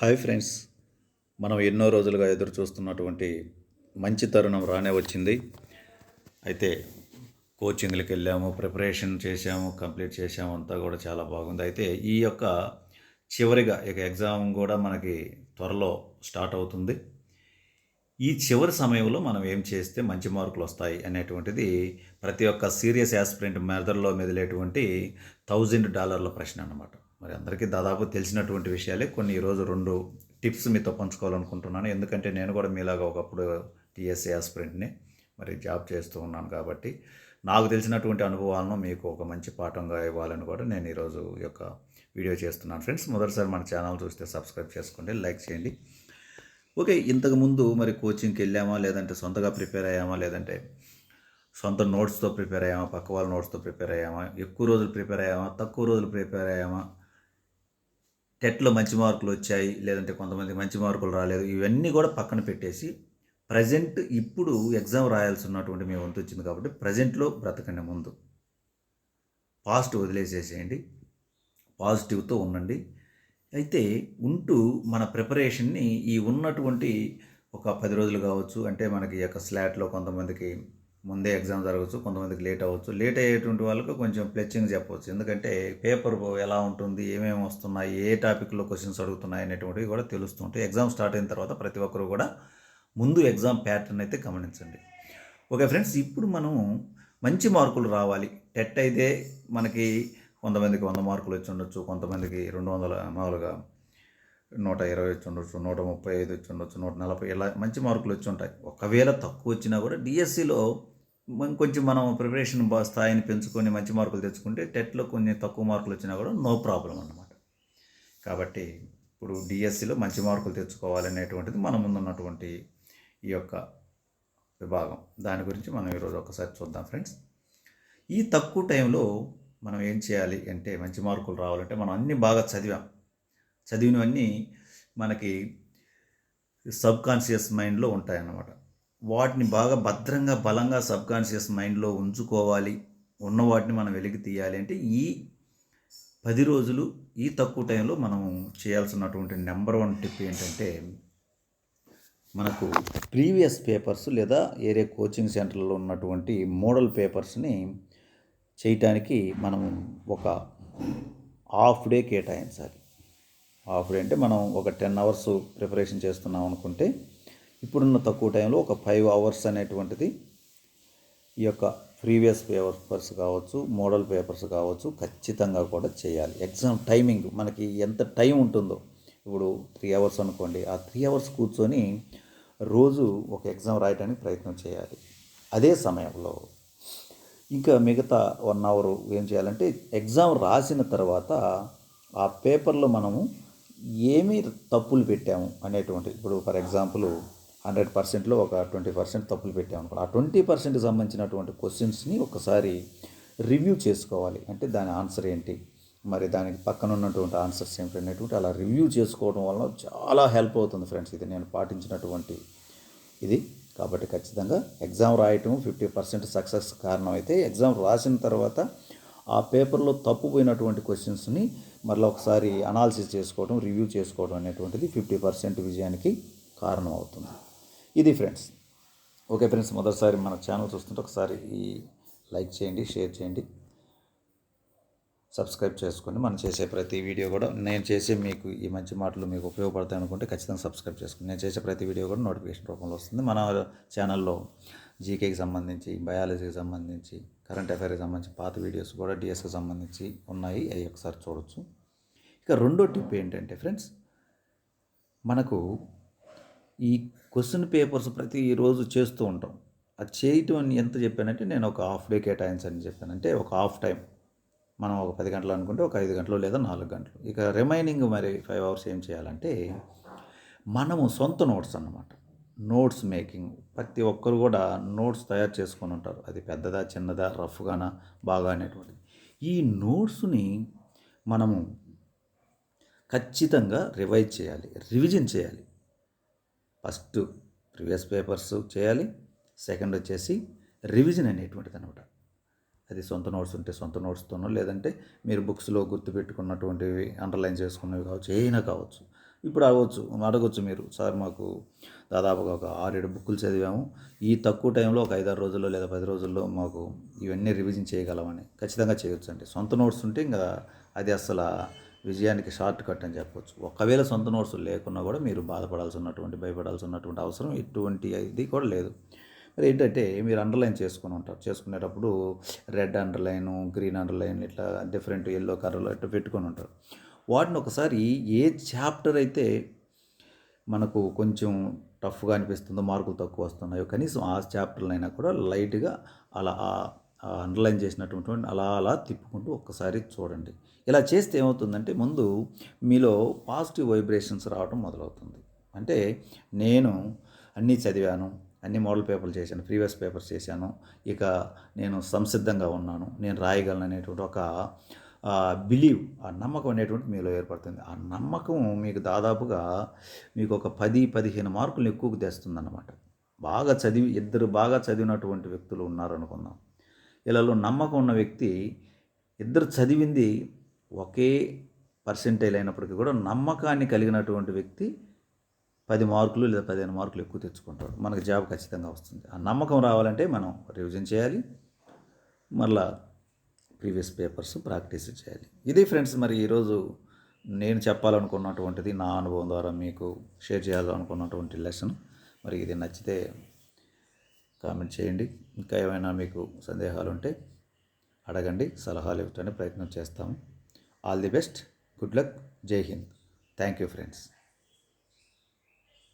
Hi friends. మనం ఎన్నో రోజులుగా ఎదురు చూస్తున్నటువంటి మంచి తరుణం రానే వచ్చింది. అయితే కోచింగ్లకు వెళ్ళాము ప్రిపరేషన్ చేశాము కంప్లీట్ చేశాము అంతా కూడా చాలా బాగుంది. అయితే ఈ యొక్క చివరిగా ఇక ఎగ్జామ్ కూడా మనకి త్వరలో స్టార్ట్ అవుతుంది. ఈ చివరి సమయంలో మనం ఏం చేస్తే మంచి మార్కులు వస్తాయి అనేటువంటిది ప్రతి ఒక్క సీరియస్ యాస్పిరెంట్ మెదడులో మెదిలేటువంటి థౌజండ్ డాలర్ల ప్రశ్న అన్నమాట. మరి అందరికీ దాదాపు తెలిసినటువంటి విషయాలే. కొన్ని ఈరోజు రెండు టిప్స్ మీతో పంచుకోవాలనుకుంటున్నాను. ఎందుకంటే నేను కూడా మీలాగా ఒకప్పుడు టీఎస్ఏ ఆస్పిరెంట్ని మరి జాబ్ చేస్తూ ఉన్నాను కాబట్టి నాకు తెలిసినటువంటి అనుభవాలను మీకు ఒక మంచి పాఠంగా ఇవ్వాలని కూడా నేను ఈరోజు యొక్క వీడియో చేస్తున్నాను. ఫ్రెండ్స్ మొదటిసారి మన ఛానల్ చూస్తే సబ్స్క్రైబ్ చేసుకోండి లైక్ చేయండి. ఓకే ఇంతకుముందు మరి కోచింగ్కి వెళ్ళామా లేదంటే సొంతగా ప్రిపేర్ అయ్యామా లేదంటే సొంత నోట్స్తో ప్రిపేర్ అయ్యామా పక్క వాళ్ళ నోట్స్తో ప్రిపేర్ అయ్యామా ఎక్కువ రోజులు ప్రిపేర్ అయ్యామా తక్కువ రోజులు ప్రిపేర్ అయ్యామా టెట్లో మంచి మార్కులు వచ్చాయి లేదంటే కొంతమంది మంచి మార్కులు రాలేదు. ఇవన్నీ కూడా పక్కన పెట్టేసి ప్రజెంట్ ఇప్పుడు ఎగ్జామ్ రాయాల్సి ఉన్నటువంటి మీ వంతు వచ్చింది కాబట్టి ప్రజెంట్లో బ్రతకండి ముందు. పాస్ట్ వదిలేసేసేయండి. పాజిటివ్తో ఉండండి. అయితే ఉంటూ మన ప్రిపరేషన్ని ఈ ఉన్నటువంటి ఒక పది రోజులు కావచ్చు అంటే మనకి ఈ యొక్క స్లాట్లో కొంతమందికి ముందే ఎగ్జామ్ జరగవచ్చు కొంతమందికి లేట్ అవ్వచ్చు. లేట్ అయ్యేటువంటి వాళ్ళకు కొంచెం ప్లెచ్చింగ్ చెప్పవచ్చు. ఎందుకంటే పేపర్ ఎలా ఉంటుంది ఏమేమి వస్తున్నాయి ఏ టాపిక్లో క్వశ్చన్స్ అడుగుతున్నాయి అనేటువంటివి కూడా తెలుస్తుంటాయి ఎగ్జామ్ స్టార్ట్ అయిన తర్వాత ప్రతి ఒక్కరు కూడా ముందు ఎగ్జామ్ ప్యాటర్న్ అయితే గమనించండి. ఓకే ఫ్రెండ్స్ ఇప్పుడు మనం మంచి మార్కులు రావాలి. టెట్ అయితే మనకి కొంతమందికి వంద మార్కులు వచ్చి ఉండొచ్చు కొంతమందికి రెండు వందల మామూలుగా నూట ఇరవై వచ్చి ఉండొచ్చు నూట ముప్పై ఐదు వచ్చి ఉండొచ్చు నూట నలభై ఇలా మంచి మార్కులు వచ్చి ఉంటాయి. ఒకవేళ తక్కువ వచ్చినా కూడా డిఎస్సిలో కొంచెం మనం ప్రిపరేషన్ బా స్థాయిని పెంచుకొని మంచి మార్కులు తెచ్చుకుంటే టెట్లో కొన్ని తక్కువ మార్కులు వచ్చినా కూడా నో ప్రాబ్లం అన్నమాట. కాబట్టి ఇప్పుడు డిఎస్సిలో మంచి మార్కులు తెచ్చుకోవాలనేటువంటిది మన ముందున్నటువంటి ఈ యొక్క విభాగం. దాని గురించి మనం ఈరోజు ఒకసారి చూద్దాం ఫ్రెండ్స్. ఈ తక్కువ టైంలో మనం ఏం చేయాలి అంటే మంచి మార్కులు రావాలంటే మనం అన్నీ బాగా చదివాం. చదివినవన్నీ మనకి సబ్ కాన్షియస్ మైండ్లో ఉంటాయన్నమాట. వాటిని బాగా భద్రంగా బలంగా సబ్కాన్షియస్ మైండ్లో ఉంచుకోవాలి. ఉన్న వాటిని మనం వెలికి తీయాలి అంటే ఈ పది రోజులు ఈ తక్కువ టైంలో మనం చేయాల్సినటువంటి నెంబర్ వన్ టిప్ ఏంటంటే మనకు ప్రీవియస్ పేపర్స్ లేదా ఏరే కోచింగ్ సెంటర్లో ఉన్నటువంటి మోడల్ పేపర్స్ని చేయటానికి మనం ఒక హాఫ్ డే కేటాయించాలి. హాఫ్ డే అంటే మనం ఒక టెన్ అవర్స్ ప్రిపరేషన్ చేస్తున్నాం అనుకుంటే ఇప్పుడున్న తక్కువ టైంలో ఒక ఫైవ్ అవర్స్ అనేటువంటిది ఈ యొక్క ప్రీవియస్ పేపర్స్ కావచ్చు మోడల్ పేపర్స్ కావచ్చు ఖచ్చితంగా కూడా చేయాలి. ఎగ్జామ్ టైమింగ్ మనకి ఎంత టైం ఉంటుందో. ఇప్పుడు త్రీ అవర్స్ అనుకోండి ఆ త్రీ అవర్స్ కూర్చొని రోజు ఒక ఎగ్జామ్ రాయడానికి ప్రయత్నం చేయాలి. అదే సమయంలో ఇంకా మిగతా వన్ అవర్ ఏం చేయాలంటే ఎగ్జామ్ రాసిన తర్వాత ఆ పేపర్లో మనము ఏమి తప్పులు పెట్టాము అనేటువంటి ఇప్పుడు ఫర్ ఎగ్జాంపుల్ హండ్రెడ్ పర్సెంట్లో ఒక ట్వంటీ పర్సెంట్ తప్పులు పెట్టాము అనుకో ఆ ట్వంటీ పర్సెంట్కి సంబంధించినటువంటి క్వశ్చన్స్ని ఒకసారి రివ్యూ చేసుకోవాలి. అంటే దాని ఆన్సర్ ఏంటి? మరి దానికి పక్కన ఉన్నటువంటి ఆన్సర్స్ ఏమిటి అనేటువంటి అలా రివ్యూ చేసుకోవడం వల్ల చాలా హెల్ప్ అవుతుంది ఫ్రెండ్స్. ఇది నేను పాటించినటువంటి ఇది. కాబట్టి ఖచ్చితంగా ఎగ్జామ్ రాయటం ఫిఫ్టీ పర్సెంట్ సక్సెస్ కారణం అయితే ఎగ్జామ్ రాసిన తర్వాత ఆ పేపర్లో తప్పుపోయినటువంటి క్వశ్చన్స్ని మరలా ఒకసారి అనాలిసిస్ చేసుకోవడం రివ్యూ చేసుకోవడం అనేటువంటిది ఫిఫ్టీ పర్సెంట్ విజయానికి కారణం అవుతుంది. ఇది ఫ్రెండ్స్ ఓకే ఫ్రెండ్స్ మొదటిసారి మన ఛానల్ చూస్తుంటే ఒకసారి ఈ లైక్ చేయండి షేర్ చేయండి. సబ్స్క్రైబ్ చేసుకొని మనం చేసే ప్రతి వీడియో కూడా నేను చేసే మీకు ఈ మంచి మాటలు మీకు ఉపయోగపడతాయి అనుకుంటే ఖచ్చితంగా సబ్స్క్రైబ్ చేసుకోండి. నేను చేసే ప్రతి వీడియో కూడా నోటిఫికేషన్ రూపంలో వస్తుంది. మన ఛానల్లో జీకేకి సంబంధించి బయాలజీకి సంబంధించి కరెంట్ అఫైర్కి సంబంధించి పాత వీడియోస్ కూడా డిఎస్కి సంబంధించి ఉన్నాయి. అవి ఒకసారి చూడొచ్చు. ఇక రెండో టిప్ ఏంటంటే ఫ్రెండ్స్ మనకు ఈ క్వశ్చన్ పేపర్స్ ప్రతిరోజు చేస్తూ ఉంటాం. అది చేయటం అని ఎంత చెప్పానంటే నేను ఒక హాఫ్ డే కేటాయించని చెప్పానంటే ఒక హాఫ్ టైం మనం ఒక పది గంటలు అనుకుంటే ఒక ఐదు గంటలు లేదా నాలుగు గంటలు. ఇక రిమైనింగ్ మరి ఫైవ్ అవర్స్ ఏం చేయాలంటే మనము సొంత నోట్స్ అన్నమాట. Notes making. ప్రతి ఒక్కరు కూడా నోట్స్ తయారు చేసుకొని ఉంటారు. అది పెద్దదా చిన్నదా రఫ్గానా బాగా అనేటువంటిది. ఈ నోట్స్ని మనము ఖచ్చితంగా రివైజ్ చేయాలి రివిజన్ చేయాలి. ఫస్ట్ ప్రీవియస్ పేపర్స్ చేయాలి. సెకండ్ వచ్చేసి రివిజన్ అనేటువంటిది అనమాట అది సొంత నోట్స్ ఉంటే సొంత నోట్స్తోనో లేదంటే మీరు బుక్స్లో గుర్తుపెట్టుకున్నటువంటివి అండర్లైన్ చేసుకున్నవి కావచ్చు ఏమైనా కావచ్చు. ఇప్పుడు అడగవచ్చు అడగవచ్చు మీరు. సార్ మాకు దాదాపుగా ఒక ఆరేడు బుక్కులు చదివాము. ఈ తక్కువ టైంలో ఒక ఐదారు రోజుల్లో లేదా పది రోజుల్లో మాకు ఇవన్నీ రివిజన్ చేయగలమని ఖచ్చితంగా చేయొచ్చు అండి సొంత నోట్స్ ఉంటే ఇంకా అది అసలు విజయానికి షార్ట్ కట్ అని చెప్పొచ్చు. ఒకవేళ సొంత నోట్స్ లేకున్నా కూడా మీరు బాధపడాల్సి ఉన్నటువంటి భయపడాల్సి ఉన్నటువంటి అవసరం ఎటువంటి ఇది కూడా లేదు. మరి ఏంటంటే మీరు అండర్లైన్ చేసుకుని ఉంటారు. చేసుకునేటప్పుడు రెడ్ అండర్లైన్ గ్రీన్ అండర్లైన్ ఇట్లా డిఫరెంట్ ఎల్లో కలర్లో ఇట్లా పెట్టుకొని ఉంటారు. వాటిని ఒకసారి ఏ చాప్టర్ అయితే మనకు కొంచెం టఫ్గా అనిపిస్తుందో మార్కులు తక్కువ వస్తున్నాయో కనీసం ఆ చాప్టర్లైనా కూడా లైట్గా అలా అండర్లైన్ చేసినటువంటి అలా అలా తిప్పుకుంటూ ఒక్కసారి చూడండి. ఇలా చేస్తే ఏమవుతుందంటే ముందు మీలో పాజిటివ్ వైబ్రేషన్స్ రావడం మొదలవుతుంది. అంటే నేను అన్నీ చదివాను అన్ని మోడల్ పేపర్లు చేశాను ప్రీవియస్ పేపర్స్ చేశాను ఇక నేను సంసిద్ధంగా ఉన్నాను నేను రాయగలను అనేటువంటి ఒక బిలీవ్ ఆ నమ్మకం అనేటువంటి మీలో ఏర్పడుతుంది. ఆ నమ్మకం మీకు దాదాపుగా మీకు ఒక పది పదిహేను మార్కులు ఎక్కువకు తెస్తుందన్నమాట. బాగా చదివి ఇద్దరు బాగా చదివినటువంటి వ్యక్తులు ఉన్నారనుకుందాం. ఇళ్ళలో నమ్మకం ఉన్న వ్యక్తి ఇద్దరు చదివింది ఒకే పర్సెంటేజ్ అయినప్పటికీ కూడా నమ్మకాన్ని కలిగినటువంటి వ్యక్తి పది మార్కులు లేదా పదిహేను మార్కులు ఎక్కువ తెచ్చుకుంటాడు. మనకు జాబ్ ఖచ్చితంగా వస్తుంది. ఆ నమ్మకం రావాలంటే మనం రివిజన్ చేయాలి. మళ్ళా ప్రీవియస్ పేపర్స్ ప్రాక్టీస్ చేయాలి. ఇది ఫ్రెండ్స్ మరి ఈరోజు నేను చెప్పాలనుకున్నటువంటిది నా అనుభవం ద్వారా మీకు షేర్ చేయాలనుకున్నటువంటి లెసన్ మరి ఇది నచ్చితే కామెంట్ చేయండి. ఇంకా ఏమైనా మీకు సందేహాలు ఉంటే అడగండి. సలహాలు ఇవ్వటానికి ప్రయత్నం చేస్తాము. All the best good luck Jai Hind thank you friends